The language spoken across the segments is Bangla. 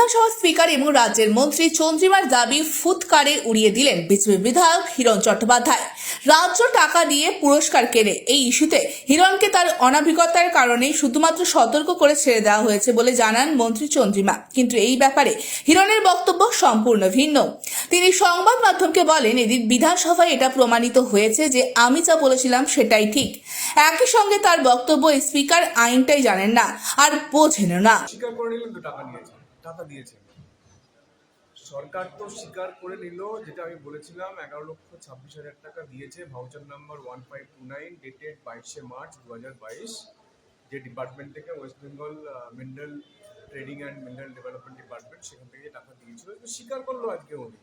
বিধানসভা স্পিকার এবং রাজ্যের মন্ত্রী চন্দ্রিমার দাবি ফুৎকারে উড়িয়ে দিলেন বিজেপি বিধায়ক হিরণ চট্টোপাধ্যায়। রাজ্য টাকা দিয়ে পুরস্কার কেনে এই ইস্যুতে হিরণকে তার অনাভিজ্ঞতার কারণে শুধুমাত্র সতর্ক করে ছেড়ে দেওয়া হয়েছে বলে জানান মন্ত্রী চন্দ্রিমা। কিন্তু এই ব্যাপারে হিরণের বক্তব্য সম্পূর্ণ ভিন্ন। তিনি সংবাদ মাধ্যমকে বলেন, এদিন বিধানসভায় এটা প্রমাণিত হয়েছে যে আমি যা বলেছিলাম সেটাই ঠিক। একই সঙ্গে তার বক্তব্য স্পিকার আইনটাই জানেন না, আর বোঝেন না। করে নিলেন, তো টাকা টাকা দিয়েছে সরকার তো স্বীকার করে নিল, যেটা আমি বলেছিলাম, এগারো লক্ষ ছাব্বিশ হাজার টাকা দিয়েছে voucher number one five two nine dated বাইশে মার্চ দু হাজার বাইশ, যে ডিপার্টমেন্ট থেকে West Bengal mineral trading and mineral development department সেখান থেকে যে টাকা দিয়েছিল স্বীকার করল আজকে উনি।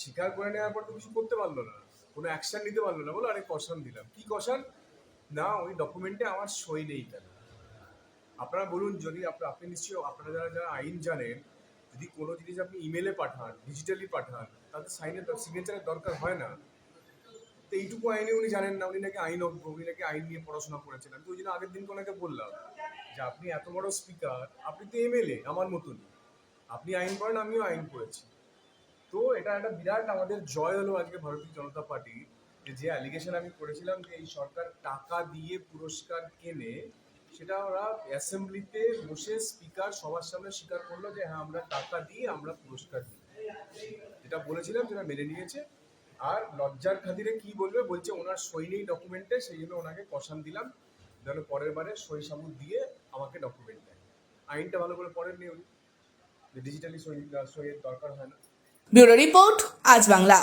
স্বীকার করে নেওয়ার পর তো কিছু করতে পারল না, কোনো অ্যাকশন নিতে পারল না বলো আরে কষান দিলাম। কি কষান? না, ওই ডকুমেন্টে আমার সই নেই কেন? আপনারা বলুন, যদি আপনি- আপনি নিশ্চয়ই আপনারা যারা যারা আইন জানেন, যদি কোনো জিনিস আপনি ইমেলে পাঠান ডিজিটালি পাঠান তাতে সাইনের সিগনেচারের দরকার হয় না। তো এইটুকু আইনে উনি জানেন না, উনি নাকি আইন অজ্ঞ, উনি নাকি আইন নিয়ে পড়াশোনা করেছেন। আমি তো ওই জন্য আগের দিন ওনাকে বললাম যে, আপনি এত বড় স্পিকার আপনি তো এমএলএ আমার মতনই। আপনি আইন পড়েন, আমিও আইন পড়েছি। তো এটা একটা বিরাট আমাদের জয় হলো আজকে ভারতীয় জনতা পার্টি, যে যে অ্যালিগেশন আমি করেছিলাম যে, এই সরকার টাকা দিয়ে পুরস্কার কেনে সেটা ওরা অ্যাসেম্বলিতে বসে স্পিকার সবার সামনে স্বীকার করল যে হ্যাঁ আমরা টাকা দিয়ে আমরা পুরস্কার দিই। যেটা বলেছিলাম সেটা মেনে নিয়েছে। আর লজ্জার খাতিরে কি বলবে? বলছে, ওনার সই নেই ডকুমেন্টে সেই জন্য ওনাকে কষান দিলাম। যেন পরের বারে সই সাবুত দিয়ে আমাকে ডকুমেন্ট দেয়। আইনটা ভালো করে পড়েন নি উনি। ডিজিটালি সই সইয়ের দরকার হয় না। ব্যুরো রিপোর্ট, আজ বাংলা।